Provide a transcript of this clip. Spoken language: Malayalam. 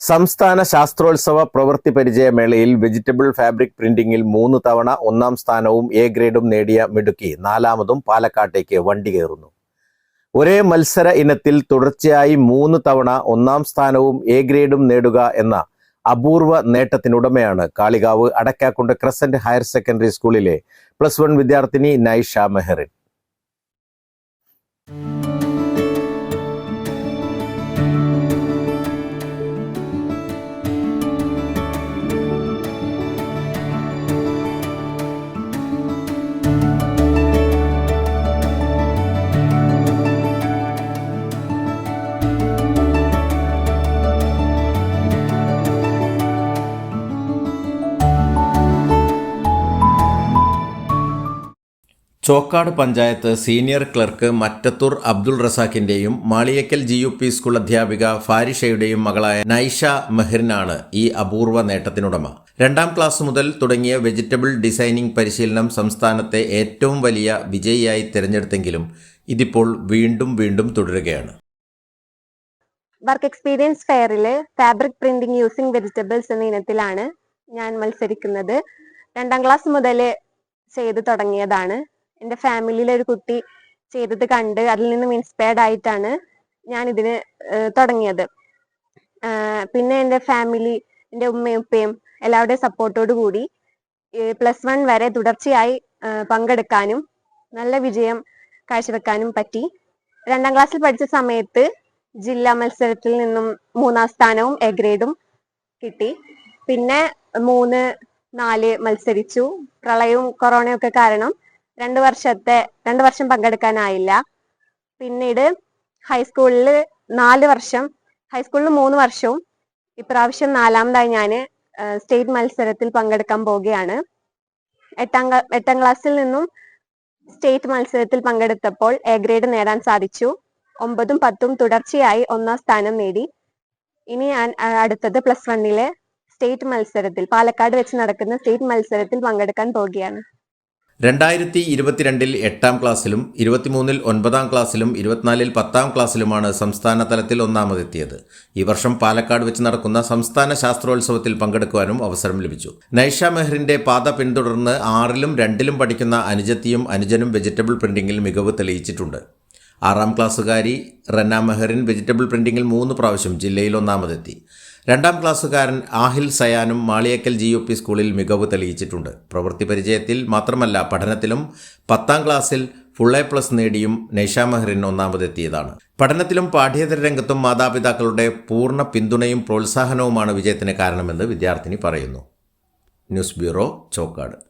സംസ്ഥാന ശാസ്ത്രോത്സവ പ്രവൃത്തി പരിചയമേളയിൽ വെജിറ്റബിൾ ഫാബ്രിക് പ്രിന്റിംഗിൽ മൂന്ന് തവണ ഒന്നാം സ്ഥാനവും എ ഗ്രേഡും നേടിയ മിടുക്കി നാലാമതും പാലക്കാട്ടേക്ക് വണ്ടി കയറുന്നു. ഒരേ മത്സര ഇനത്തിൽ തുടർച്ചയായി മൂന്ന് തവണ ഒന്നാം സ്ഥാനവും എ ഗ്രേഡും നേടുക എന്ന അപൂർവ നേട്ടത്തിനുടമയാണ് Kalikavu Adakkakund crescent higher secondary സ്കൂളിലെ പ്ലസ് വൺ വിദ്യാർത്ഥിനി Naisha Mehreen. Chokkad panchayat senior clerk Mattathur Abdul റസാഖിന്റെയും Maliyakkal G U P school അധ്യാപിക ഫാരിഷയുടെയും മകളായ നൈഷ മെഹറിനാണ് ഈ അപൂർവ നേട്ടത്തിനുടമ. രണ്ടാം ക്ലാസ് മുതൽ തുടങ്ങിയ വെജിറ്റബിൾ ഡിസൈനിംഗ് പരിശീലനം സംസ്ഥാനത്തെ ഏറ്റവും വലിയ വിജയിയായി തിരഞ്ഞെടുത്തെങ്കിലും ഇതിപ്പോൾ വീണ്ടും വീണ്ടും തുടരുകയാണ്. വർക്ക് എക്സ്പീരിയൻസ് ഫെയറിൽ ഫാബ്രിക് പ്രിന്റിംഗ് യൂസിംഗ് വെജിറ്റബിൾസ് എന്ന ഇനത്തിലാണ് ഞാൻ മത്സരിക്കുന്നത്. രണ്ടാം ക്ലാസ് മുതൽ ചെയ്തു തുടങ്ങിയതാണ്. എന്റെ ഫാമിലിയിലെ ഒരു കുട്ടി ചെയ്തത് കണ്ട് അതിൽ നിന്നും ഇൻസ്പയർഡ് ആയിട്ടാണ് ഞാൻ ഇതിന് തുടങ്ങിയത്. പിന്നെ എന്റെ ഫാമിലി എന്റെ ഉമ്മയും ഉപ്പയും എല്ലാവരുടെയും സപ്പോർട്ടോട് കൂടി പ്ലസ് വൺ വരെ തുടർച്ചയായി പങ്കെടുക്കാനും നല്ല വിജയം കാഴ്ചവെക്കാനും പറ്റി. രണ്ടാം ക്ലാസ്സിൽ പഠിച്ച സമയത്ത് ജില്ലാ മത്സരത്തിൽ നിന്നും മൂന്നാം സ്ഥാനവും എ ഗ്രേഡും കിട്ടി. പിന്നെ മൂന്ന് നാല് മത്സരിച്ചു. പ്രളയവും കൊറോണയും ഒക്കെ കാരണം രണ്ട് വർഷത്തെ രണ്ട് വർഷം പങ്കെടുക്കാനായില്ല. പിന്നീട് ഹൈസ്കൂളിൽ നാല് വർഷം ഹൈസ്കൂളിൽ മൂന്ന് വർഷവും ഇപ്രാവശ്യം നാലാമതായി ഞാൻ സ്റ്റേറ്റ് മത്സരത്തിൽ പങ്കെടുക്കാൻ പോവുകയാണ്. എട്ടാം എട്ടാം ക്ലാസ്സിൽ നിന്നും സ്റ്റേറ്റ് മത്സരത്തിൽ പങ്കെടുത്തപ്പോൾ എ ഗ്രേഡ് നേടാൻ സാധിച്ചു. ഒമ്പതും പത്തും തുടർച്ചയായി ഒന്നാം സ്ഥാനം നേടി. ഇനി ഞാൻ അടുത്തത് പ്ലസ് വണ്ണിലെ സ്റ്റേറ്റ് മത്സരത്തിൽ പാലക്കാട് വെച്ച് നടക്കുന്ന സ്റ്റേറ്റ് മത്സരത്തിൽ പങ്കെടുക്കാൻ പോവുകയാണ്. രണ്ടായിരത്തി ഇരുപത്തിരണ്ടിൽ എട്ടാം ക്ലാസ്സിലും ഇരുപത്തിമൂന്നിൽ ഒൻപതാം ക്ലാസ്സിലും ഇരുപത്തിനാലിൽ പത്താം ക്ലാസ്സിലുമാണ് സംസ്ഥാന തലത്തിൽ ഒന്നാമതെത്തിയത്. ഈ വർഷം പാലക്കാട് വെച്ച് നടക്കുന്ന സംസ്ഥാന ശാസ്ത്രോത്സവത്തിൽ പങ്കെടുക്കുവാനും അവസരം ലഭിച്ചു. നൈഷ മെഹറിന്റെ പാത പിന്തുടർന്ന് ആറിലും രണ്ടിലും പഠിക്കുന്ന അനുജത്തിയും അനുജനും വെജിറ്റബിൾ പ്രിന്റിംഗിൽ മികവ് തെളിയിച്ചിട്ടുണ്ട്. ആറാം ക്ലാസ്സുകാരി റന്ന മെഹറിൻ വെജിറ്റബിൾ പ്രിന്റിംഗിൽ മൂന്ന് പ്രാവശ്യം ജില്ലയിൽ ഒന്നാമതെത്തി. രണ്ടാം ക്ലാസ്സുകാരൻ ആഹിൽ സയാനും മാളിയക്കൽ ജി യു പി സ്കൂളിൽ മികവ് തെളിയിച്ചിട്ടുണ്ട്. പ്രവൃത്തി പരിചയത്തിൽ മാത്രമല്ല പഠനത്തിലും പത്താം ക്ലാസ്സിൽ ഫുൾ എ പ്ലസ് നേടിയും നൈഷാ മെഹറിൻ ഒന്നാമതെത്തിയതാണ്. പഠനത്തിലും പാഠ്യേതര രംഗത്തും മാതാപിതാക്കളുടെ പൂർണ പിന്തുണയും പ്രോത്സാഹനവുമാണ് വിജയത്തിന് കാരണമെന്ന് വിദ്യാർത്ഥിനി പറയുന്നു. News bureau Chokkad.